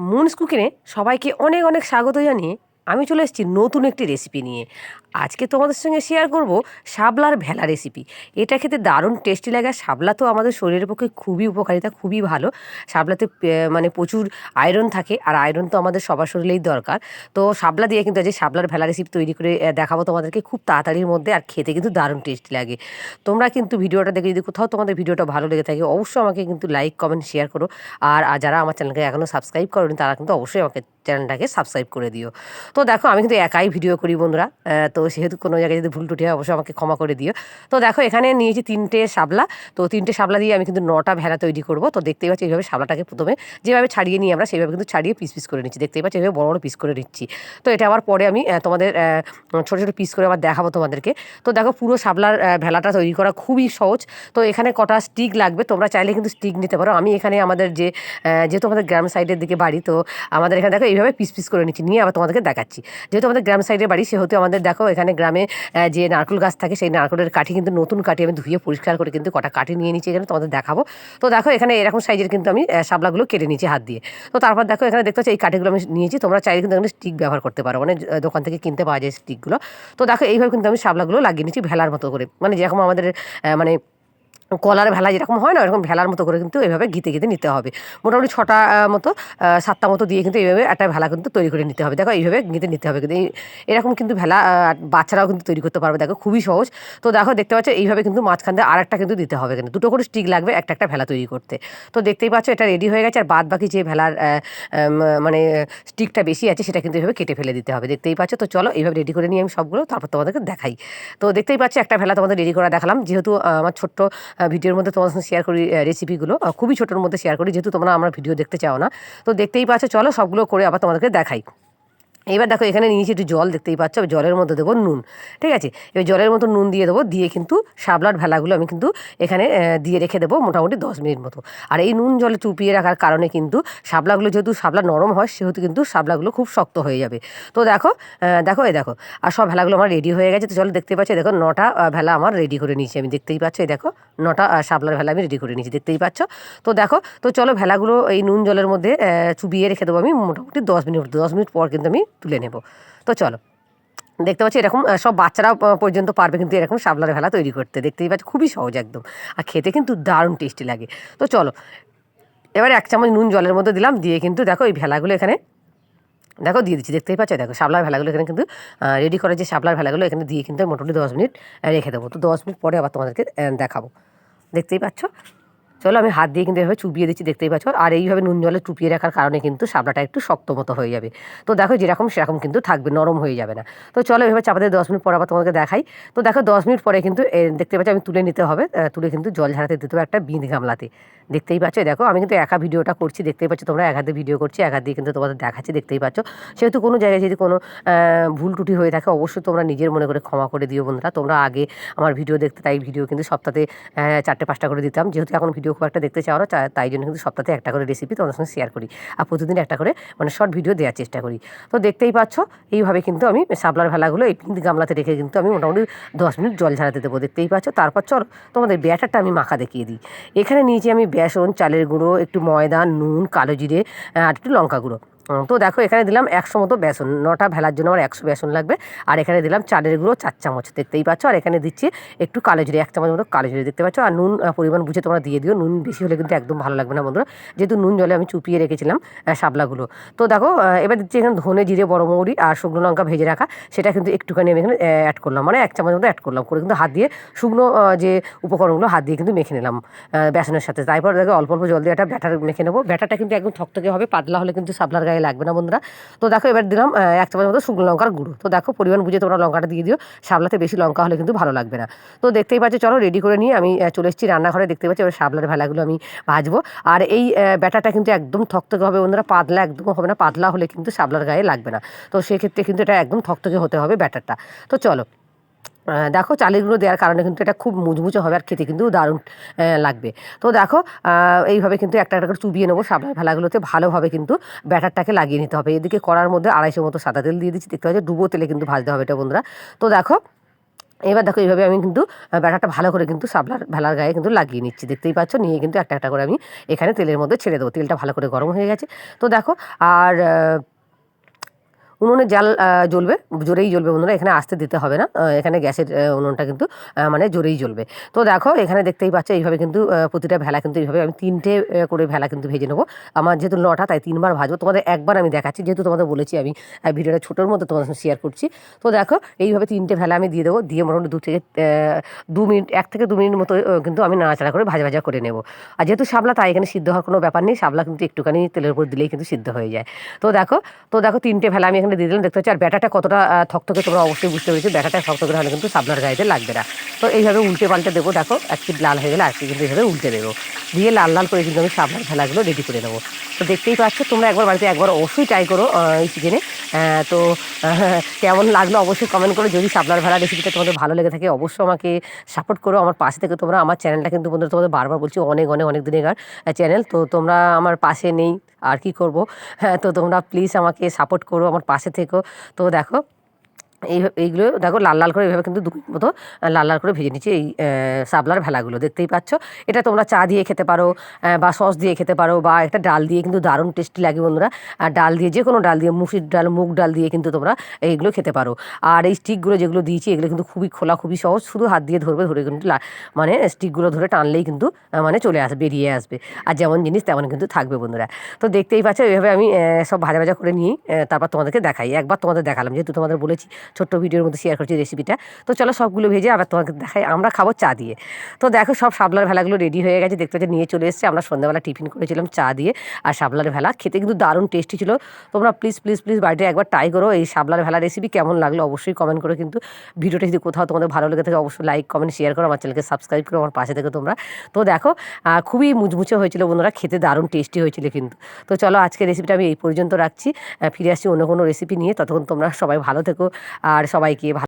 Moons কুকিংয়ে সবাইকে অনেক অনেক স্বাগত জানিয়ে আমি চলে এসেছি নতুন একটি রেসিপি নিয়ে। আজকে তোমাদের সঙ্গে শেয়ার করব শাবলার ভেলা রেসিপি এটা খেতে দারুণ টেস্টি লাগে শাবলা তো আমাদের শরীরের পক্ষে খুবই উপকারিতা, খুবই ভালো। শাবলাতে মানে প্রচুর আয়রন থাকে, আর আয়রন তো আমাদের সবার শরীরেই দরকার। তো শাবলা দিয়ে কিন্তু আজকে শাবলার ভেলা রেসিপি তৈরি করে দেখাবো তোমাদেরকে খুব তাড়াতাড়ির মধ্যে, আর খেতে কিন্তু দারুণ টেস্টি লাগে। তোমরা কিন্তু ভিডিওটা দেখে যদি কোথাও তোমাদের ভিডিওটা ভালো লেগে থাকে, অবশ্যই আমাকে কিন্তু লাইক কমেন্ট শেয়ার করো। আর যারা আমার চ্যানেলকে এখনও সাবস্ক্রাইব করেনি, তারা কিন্তু অবশ্যই আমাকে চ্যানেলটাকে সাবস্ক্রাইব করে দিও। তো দেখো, আমি কিন্তু একাই ভিডিও করি বন্ধুরা। তো সেহেতু কোনো জায়গায় যদি ভুল টুটি হয়, অবশ্যই আমাকে ক্ষমা করে দিও। তো দেখো, এখানে নিয়েছি তিনটে শাবলা। তো তিনটে শাবলা দিয়ে আমি কিন্তু নটা ভেড়া তৈরি করব। তো দেখতেই পাচ্ছি, এইভাবে শাবলাটাকে প্রথমে যেভাবে ছাড়িয়ে নিই আমরা সেইভাবে কিন্তু ছাড়িয়ে পিস পিস করে নিচ্ছি। দেখতেই পাচ্ছি, এইভাবে বড় বড় পিস করে নিচ্ছি। তো এটা আবার পরে আমি তোমাদের ছোটো ছোটো পিস করে আবার দেখাবো তোমাদেরকে। তো দেখো, পুরো শাবলার ভেলাটা তৈরি করা খুবই সহজ। তো এখানে কটা স্টিক লাগবে। তোমরা চাইলে কিন্তু স্টিক নিতে পারো। আমি এখানে আমাদের যে যেহেতু আমাদের গ্রাম সাইডের দিকে বাড়ি, তো আমাদের এখানে দেখো, এইভাবে পিস পিস করে নিচ্ছি। নিয়ে আবার তোমাদেরকে দেখাচ্ছি। যেহেতু আমাদের গ্রাম সাইডে বাড়ি, সেহেতু আমাদের দেখো এখানে গ্রামে যে নারকেল গাছ থাকে, সেই নারকেলের কাঠি কিন্তু নতুন কাঠি আমি ধুয়ে পরিষ্কার করে কিন্তু কটা কাঠি নিয়ে নিচ্ছি এখানে তোমাদের দেখাবো। তো দেখো এখানে এরকম সাইজের কিন্তু আমি শাবলাগুলো কেটে নিয়েছি হাত দিয়ে। তো তারপর দেখো এখানে দেখতে পাচ্ছি এই কাঠিগুলো আমি নিয়েছি, তোমরা চাইলে কিন্তু এখানে স্টিক ব্যবহার করতে পারো। মানে দোকান থেকে কিনতে পাওয়া যায় স্টিকগুলো। তো দেখো এইভাবে কিন্তু আমি শাবলাগুলো লাগিয়ে নিচ্ছি ভেলার মতো করে। মানে যেরকম আমাদের মানে কলার ভেলা যেরকম হয় না এরকম ভেলার মতো করে কিন্তু এইভাবে গিতে গিতে নিতে হবে। মোটামুটি ছটা মতো সাতটা মতো দিয়ে কিন্তু এইভাবে একটা ভেলা কিন্তু তৈরি করে নিতে হবে। দেখো, এইভাবে গিতে নিতে হবে কিন্তু। এরকম কিন্তু ভেলা বাচ্চারাও কিন্তু তৈরি করতে পারবে। দেখো, খুবই সহজ। তো দেখো, দেখতে পাচ্ছ, এইভাবে কিন্তু মাঝখান দিয়ে আর একটা কিন্তু দিতে হবে কিন্তু। দুটো করে স্টিক লাগবে একটা একটা ভেলা তৈরি করতে। তো দেখতেই পাচ্ছ, এটা রেডি হয়ে গেছে। আর বাদ বাকি যে ভেলার মানে স্টিকটা বেশি আছে, সেটা কিন্তু এইভাবে কেটে ফেলে দিতে হবে। দেখতেই পাচ্ছ, তো চলো, এইভাবে রেডি করে নিয়ে আমি সবগুলো, তারপর তোমাদেরকে দেখাই। তো দেখতেই পাচ্ছ, একটা ভেলা তোমাদের রেডি করা দেখালাম। যেহেতু আমার ছোট্ট ভিডিওর মধ্যে তোমাদের সঙ্গে শেয়ার করি রেসিপিগুলো খুবই ছোটোর মধ্যে শেয়ার করি, যেহেতু তোমরা আমরা ভিডিও দেখতে চাও না। তো দেখতেই পাচ্ছ, চলো সবগুলো করে আবার তোমাদেরকে দেখাই। এবার দেখো এখানে নিয়েছি একটু জল দেখতেই পাচ্ছ জলের মধ্যে দেবো নুন ঠিক আছে? এবার জলের মতো নুন দিয়ে দেবো দিয়ে কিন্তু শাবলার ভেলাগুলো আমি কিন্তু এখানে দিয়ে রেখে দেবো মোটামুটি দশ মিনিট মতো। আর এই নুন জলে চুপিয়ে রাখার কারণে কিন্তু শাবলাগুলো যেহেতু শাবলা নরম হয় সেহেতু কিন্তু শাবলাগুলো খুব শক্ত হয়ে যাবে। তো দেখো দেখো এই দেখো আর সব ভেলাগুলো আমার রেডি হয়ে গেছে। তো চলো দেখতে পাচ্ছ দেখো নটা ভেলা আমার রেডি করে নিয়েছি। আমি দেখতেই পাচ্ছ এই দেখো নটা আহ, শাবলার ভেলা আমি রেডি করে নিয়েছি দেখতেই পাচ্ছ? তো দেখো তো চলো ভেলাগুলো এই নুন জলের মধ্যে চুবিয়ে রেখে দেবো আমি মোটামুটি দশ মিনিট দশ মিনিট পর কিন্তু আমি তুলে নেব। তো চলো। দেখতে পাচ্ছি এরকম সব বাচ্চারা পর্যন্ত পারবে কিন্তু এরকম শাবলার ভেলা তৈরি করতে। দেখতেই পাচ্ছি খুবই সহজ একদম। আর খেতে কিন্তু দারুণ টেস্টি লাগে। তো চলো, এবারে এক চামচ নুন জলের মধ্যে দিলাম, দিয়ে কিন্তু দেখো এই ভেলাগুলো এখানে, দেখো দিয়ে দিচ্ছি। দেখতেই পাচ্ছ, দেখো শাবলার ভেলাগুলো এখানে কিন্তু রেডি করে যে শাবলার ভেলাগুলো এখানে দিয়ে কিন্তু মোটামুটি দশ মিনিট রেখে দেবো। তো দশ মিনিট পরে আবার তোমাদেরকে দেখাবো। দেখতেই পাচ্ছ? চলো, আমি হাত দিয়ে কিন্তু এভাবে চুপিয়ে দিচ্ছি, দেখতেই পাচ্ছ। আর এইভাবে নুন জলে চুপিয়ে রাখার কারণে কিন্তু শাবলাটা একটু শক্ত মতো হয়ে যাবে। তো দেখো, যেরকম সেরকম কিন্তু থাকবে, নরম হয়ে যাবে না। তো চলো, এভাবে চাপাতে দশ মিনিট পর আবার তোমাকে দেখাই। তো দেখো, দশ মিনিট পরে কিন্তু দেখতে পাচ্ছ, আমি তুলে নিতে হবে। তুলে কিন্তু জল ঝাড়াতে দিতে হবে একটা বিঁধ গামলাতে। দেখতেই পাচ্ছ, দেখো, আমি কিন্তু একা ভিডিওটা করছি, দেখতেই পাচ্ছ তোমরা। এক হাতে ভিডিও করছি এক হাত দিয়ে কিন্তু তোমাদের দেখাচ্ছি, দেখতেই পাচ্ছ। সেহেতু কোনো জায়গায় যদি কোনো ভুল ত্রুটি হয়ে থাকে, অবশ্যই তোমরা নিজের মনে করে ক্ষমা করে দিও বন্ধুরা। তোমরা আগে আমার ভিডিও দেখতে, তাই ভিডিও কিন্তু সপ্তাহে চারটে, পাঁচটা করে দিতাম। যেহেতু এখন ভিডিও খুব একটা দেখতে চাও তাই জন্য কিন্তু সপ্তাহে একটা করে রেসিপি তোমাদের সঙ্গে শেয়ার করি আর প্রতিদিন একটা করে মানে শর্ট ভিডিও দেওয়ার চেষ্টা করি। তো দেখতেই পাচ্ছ, এইভাবে কিন্তু আমি সাবলার ভেলাগুলো এই কিন্তু গামলাতে রেখে কিন্তু আমি মোটামুটি দশ মিনিট জল ঝাড়াতে দেবো। দেখতেই পাচ্ছ, তারপর চল তোমাদের ব্যাটারটা আমি মাখা দেখিয়ে দিই। এখানে নিয়েছি আমি বেসন, চালের গুঁড়ো, একটু ময়দা, নুন, কালো জিরে আর একটু লঙ্কা গুঁড়ো। তো দেখো, এখানে দিলাম একশো মতো বেসন। নটা ভেলার জন্য আমার একশো বেসন লাগবে। আর এখানে দিলাম চালের গুঁড়ো, চার চামচ। দেখতেই পাচ্ছ? আর এখানে দিচ্ছি একটু কালো জিরে এক চামচ মতো কালো জিরে দেখতে পাচ্ছ? আর নুন পরিমাণ বুঝে তোমরা দিয়ে দিও। নুন বেশি হলে কিন্তু একদম ভালো লাগবে না বন্ধুরা। যেহেতু নুন জলে আমি চুপিয়ে রেখেছিলাম শাবলাগুলো তো দেখো এবার দিচ্ছি এখানে ধনে, জিরে, বড় মৌরি আর শুকনো লঙ্কা ভেজে রাখা। সেটা কিন্তু একটুখানি আমি এখানে অ্যাড করলাম। মানে এক চামচ মতো অ্যাড করলাম। করে কিন্তু হাত দিয়ে শুকনো যে উপকরণগুলো, হাত দিয়ে কিন্তু মেখে নিলাম বেসনের সাথে। তারপর দেখো, অল্প অল্প জল দিয়ে একটা ব্যাটার মেখে নেব। ব্যাটারটা কিন্তু একদম থকথকে হবে, পাতলা হলে কিন্তু শাবলার গায়ে লাগবে না বন্ধুরা। তো দেখো এবার দিলাম এক চামচ মতো শুকনো লঙ্কার গুঁড়ো। তো দেখো পরিমাণ বুঝে তোমরা লঙ্কাটা দিয়ে দিও, শাবলাতে বেশি লঙ্কা হলে কিন্তু ভালো লাগবে না। তো দেখতেই পাচ্ছ, চলো রেডি করে নিয়ে আমি চলে এসেছি রান্নাঘরে। দেখতে পাচ্ছি, এবার শাবলার ভেলাগুলো আমি ভাজবো। আর এই ব্যাটারটা কিন্তু একদম থকথকে হবে বন্ধুরা, পাতলা একদম হবে না, পাতলা হলে কিন্তু শাবলার গায়ে লাগবে না। তো সেক্ষেত্রে কিন্তু এটা একদম থকথকে হতে হবে ব্যাটারটা। তো চলো দেখো চালের গুঁড়ো দেওয়ার কারণে কিন্তু এটা খুব মুচমুচে হবে আর খেতে কিন্তু দারুণ লাগবে। তো দেখো এইভাবে কিন্তু একটা একটা করে চুবিয়ে নেব সাবলার ভেলাগুলোতে ভালোভাবে কিন্তু ব্যাটারটাকে লাগিয়ে নিতে হবে। এদিকে করার মধ্যে আড়াইশো মতো সাদা তেল দিয়ে দিচ্ছি, দেখতে পাচ্ছি ডুবো তেলে কিন্তু ভাজতে হবে এটা বন্ধুরা। তো দেখো, এবার দেখো এইভাবে আমি কিন্তু ব্যাটারটা ভালো করে কিন্তু সাবলার ভেলার গায়ে কিন্তু লাগিয়ে নিচ্ছি। দেখতেই পাচ্ছ, নিয়ে কিন্তু একটা একটা করে আমি এখানে তেলের মধ্যে ছেড়ে দেবো। তেলটা ভালো করে গরম হয়ে গেছে। তো দেখো, আর উনুনে জাল জ্বলবে, জোরেই জ্বলবে বন্ধুরা এখানে আসতে দিতে হবে না এখানে গ্যাসের উনুনটা কিন্তু মানে জোরেই জ্বলবে। তো দেখো, এখানে দেখতেই পাচ্ছ, এইভাবে কিন্তু প্রতিটা ভেলা কিন্তু এইভাবে আমি তিনটে করে ভেলা কিন্তু ভেজে নেব। আমার যেহেতু নটা, তাই তিনবার ভাজবো। তোমাদের একবার আমি দেখাচ্ছি, যেহেতু তোমাদের বলেছি আমি ভিডিওটা ছোটোর মধ্যে তোমাদের সঙ্গে শেয়ার করছি। তো দেখো, এইভাবে তিনটে ভেলা আমি দিয়ে দেবো, দিয়ে মোটামুটি দু থেকে দু মিনিট, এক থেকে দু মিনিট মতো কিন্তু আমি নাড়াচাড়া করে ভাজা ভাজা করে নেব। আর যেহেতু শাবলা তাই এখানে সিদ্ধ হওয়ার কোনো ব্যাপার নেই শাবলা কিন্তু একটুখানি তেলের উপর দিলেই কিন্তু সিদ্ধ হয়ে যায়। তো দেখো তো দেখো, তিনটে ভেলা আমি এখানে দিয়ে দিলাম। দেখতে পাচ্ছি, আর ব্যাটাটা কতটা থকথকে তোমরা অবশ্যই বুঝতে পেরেছ। ব্যাটাটা থকথকে হলে কিন্তু সাবনার গায়েতে লাগবে না। তো এইভাবে উল্টে পাল্টে দেবো, দেখো এক লাল হয়ে গেলে আর কিন্তু এইভাবে উল্টে দেবো। দিয়ে লাল লাল করে কিন্তু আমি সাবনার ভেলাগুলো রেডি করে নেব। তো দেখতেই পাচ্ছ, তোমরা একবার বাড়িতে একবার অবশ্যই ট্রাই করো এই সিজনে তো কেমন লাগল অবশ্যই কমেন্ট করো যদি সাবলার ভেড়া রেসিপিটা তোমাদের ভালো লেগে থাকে, অবশ্যই আমাকে সাপোর্ট করো। আমার পাশে থেকে তোমরা আমার চ্যানেলটা কিন্তু বন্ধু তোমাদের বারবার বলছি অনেক অনেক অনেক দিনের চ্যানেল তো তোমরা আমার পাশে নেই, আর কি করব? হ্যাঁ তো তোমরা প্লিজ আমাকে সাপোর্ট করো আমার পাশে থেকেও তো দেখো এই এইগুলো দেখো লাল লাল করে এইভাবে কিন্তু দু মতো লাল লাল করে ভেজে নিচ্ছি এই সাবলার ভেলাগুলো, দেখতেই পাচ্ছ? এটা তোমরা চা দিয়ে খেতে পারো বা সস দিয়ে খেতে পারো, বা একটা ডাল দিয়ে কিন্তু দারুণ টেস্টি লাগে বন্ধুরা। আর ডাল দিয়ে, যে কোনো ডাল দিয়ে, মুসির ডাল, মুগ ডাল দিয়ে কিন্তু তোমরা এইগুলো খেতে পারো। আর এই স্টিকগুলো যেগুলো দিয়েছি, এগুলো কিন্তু খুবই খোলা, খুবই সহজ, শুধু হাত দিয়ে ধরবে, ধরে কিন্তু মানে স্টিকগুলো ধরে টানলেই কিন্তু মানে চলে আসবে, বেরিয়ে আসবে। আর যেমন জিনিস তেমন কিন্তু থাকবে বন্ধুরা। তো দেখতেই পাচ্ছ এইভাবে আমি সব ভাজা ভাজা করে নিই তারপর তোমাদেরকে দেখাই। একবার তোমাদের দেখালাম, যেহেতু তোমাদের বলেছি ছোট্ট ভিডিওর মধ্যে শেয়ার করছি রেসিপিটা তো চলো সবগুলো ভেজে আবার তোমাকে দেখাই, আমরা খাব চা দিয়ে। তো দেখো সব শাবলার ভেলাগুলো রেডি হয়ে গেছে, দেখতে পাচ্ছি নিয়ে চলে এসেছে। আমরা সন্ধ্যাবেলা টিফিন করেছিলাম চা দিয়ে আর শাবলার ভেলা। খেতে কিন্তু দারুণ টেস্টি ছিল। তোমরা প্লিজ প্লিজ প্লিজ বাড়িতে একবার ট্রাই করো এই শাবলার ভেলা রেসিপি কেমন লাগল অবশ্যই কমেন্ট করো কিন্তু ভিডিওটা যদি কোথাও তোমাদের ভালো লেগে থাকে অবশ্যই লাইক কমেন্ট শেয়ার করো, আমার চ্যানেলকে সাবস্ক্রাইব করো, আমার পাশে থেকে তোমরা। তো দেখো খুবই মুচমুচে হয়েছিল বন্ধুরা, খেতে দারুণ টেস্টি হয়েছিল কিন্তু। তো চলো আজকে রেসিপিটা আমি এই পর্যন্ত রাখছি। ফিরে আসছি অন্য কোনো রেসিপি নিয়ে, ততক্ষণ তোমরা সবাই ভালো থেকো। আর সবাইকে ভালো